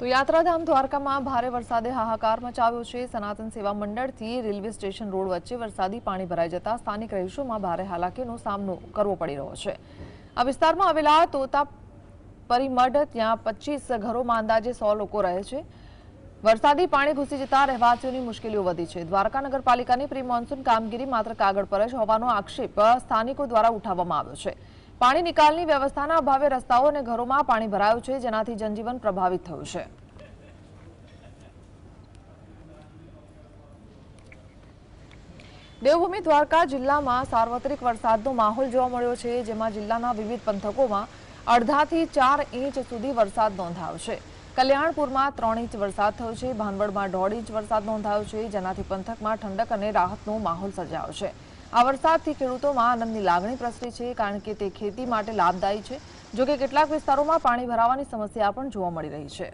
તો યાત્રાધામ દ્વારકામાં ભારે વરસાદે હાહાકાર મચાવ્યો છે. સનાતન સેવા મંડળથી રેલવે સ્ટેશન રોડ વચ્ચે વરસાદી પાણી ભરાઈ જતા સ્થાનિક રહીશોમાં ભારે હાલાકીનો સામનો કરવો પડી રહ્યો છે. આ વિસ્તારમાં આવેલા તોતા પરિમઢ ત્યાં પચીસ ઘરોમાં અંદાજે સો લોકો રહે છે. વરસાદી પાણી ઘૂસી જતા રહેવાસીઓની મુશ્કેલીઓ વધી છે. દ્વારકા નગરપાલિકાની પ્રી મોન્સૂન કામગીરી માત્ર કાગળ પર જ હોવાનો આક્ષેપ સ્થાનિકો દ્વારા ઉઠાવવામાં આવ્યો છે. પાણી નિકાલની વ્યવસ્થાના અભાવે રસ્તાઓ અને ઘરોમાં પાણી ભરાયું છે, જેનાથી જનજીવન પ્રભાવિત થયું છે. દેવભૂમિ દ્વારકા જિલ્લામાં સાર્વત્રિક વરસાદનો માહોલ જોવા મળ્યો છે, જેમાં જિલ્લાના વિવિધ પંથકોમાં અડધાથી ચાર ઇંચ સુધી વરસાદ નોંધાયો છે. કલ્યાણપુરમાં ત્રણ ઇંચ વરસાદ થયો છે, ભાનવડમાં દોઢ ઇંચ વરસાદ નોંધાયો છે, જેનાથી પંથકમાં ઠંડક અને રાહતનો માહોલ સર્જાયો છે. આ વરસાદથી ખેડૂતોમાં આનંદની લાગણી પ્રસરી છે, કારણ કે તે ખેતી માટે લાભદાયી છે, જોકે કેટલાક વિસ્તારોમાં પાણી ભરાવાની સમસ્યા પણ જોવા મળી રહી છે.